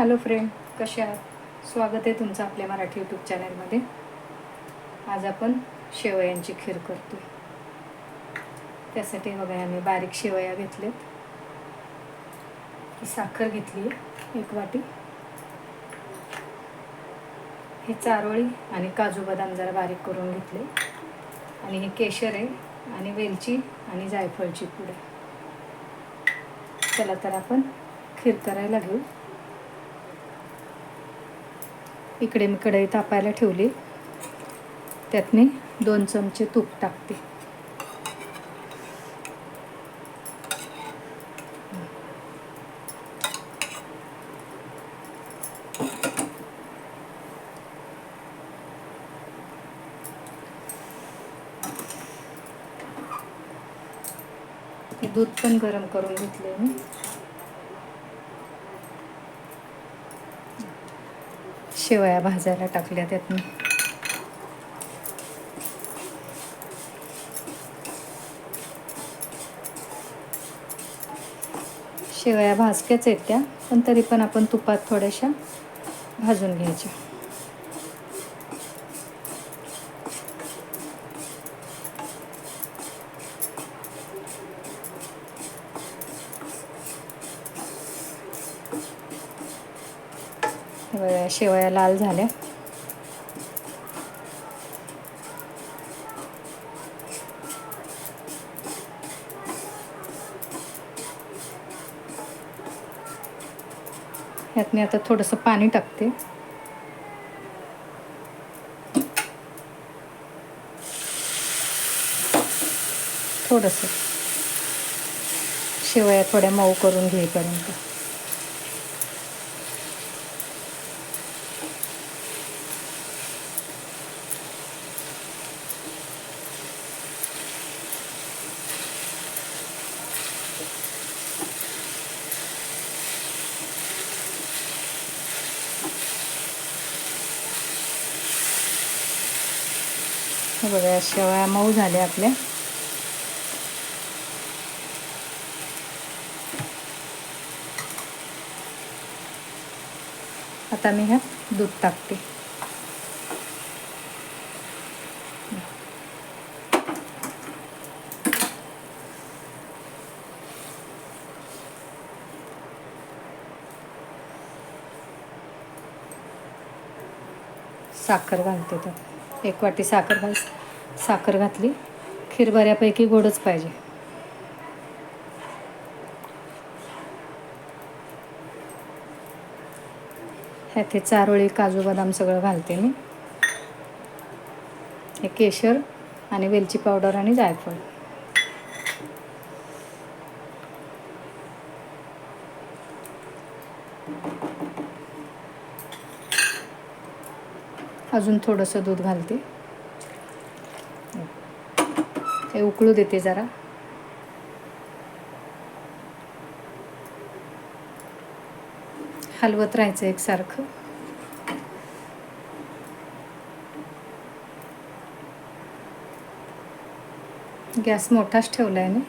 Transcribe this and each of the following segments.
Hello friend कसे आहात? स्वागत आहे तुमचं आपल्या मराठी यूट्यूब चॅनलमध्ये आज आपण शेवयांची खीर करतो त्यासाठी बघा आम्ही बारीक शेवया घेतल्यात ही साखर घेतली एक वाटी. हे चारोळी आणि काजू बदाम जरा बारीक करून घेतले. आणि हे केशर आहे आणि वेलची आणि जायफळची पुडे चला तर आपण खीर करायला घेऊ. इकडे मी कढई तापायला ठेवली. त्यात मी दोन चमचे तूप टाकते. दूध पण गरम करून घेतले मी. शेवया भाजायला टाकल्या त्यातनं शेवया भाजक्याच आहेत त्या पण तरी पण आपण तुपात थोड्याशा भाजून घ्यायच्या. बघा, शेवया लाल झाल्या. ह्यात मी आता थोडंसं पाणी टाकते. थोडंसं. शेवया थोड्या मऊ करून घेईपर्यंत. हे बघा शेवया मऊ झाल्या आपल्या आता मी ह्यात दूध टाकते. साखर घालते तर. एक वाटी साखर घास साखर घातली. खीर बऱ्यापैकी गोडच पाहिजे. ह्यात चारोळी काजू बदाम सगळं घालते मी. हे केशर आणि वेलची पावडर आणि जायफळ. अजून थोडंसं दूध घालते. हे उकळू देते जरा. हलवत राहायचं एकसारखं. गॅस मोठाच ठेवला आहे मी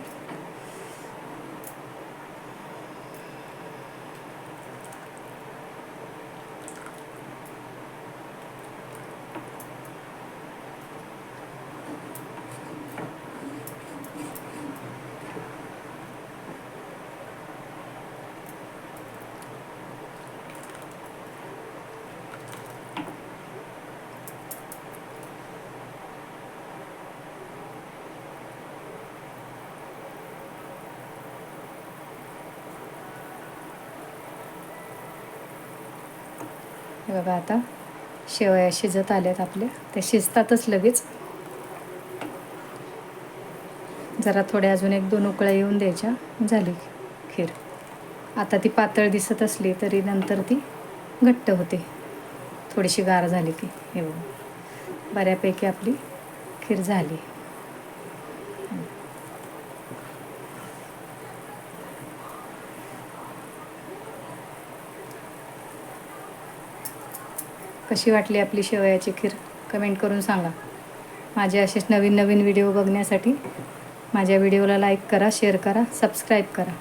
हे बघा आता. शेवया शिजत आल्यात आपल्या. ते शिजतातच लगेच. जरा थोड्या अजून एक दोन उकळ्या येऊन द्यायच्या. झाली खीर. आता ती पातळ दिसत असली तरी नंतर ती घट्ट होते. थोडीशी गार झाली की हे बघा. बऱ्यापैकी आपली खीर झाली. कशी वाटली आपली शेवयाची खीर? कमेंट करून सांगा. माझे असेच नवीन नवीन व्हिडिओ बघण्यासाठी माझ्या व्हिडिओला लाईक करा शेअर करा सबस्क्राईब करा.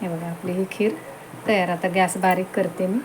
हे बघा आपली ही खीर तयार. आता गॅस बारीक करते मी.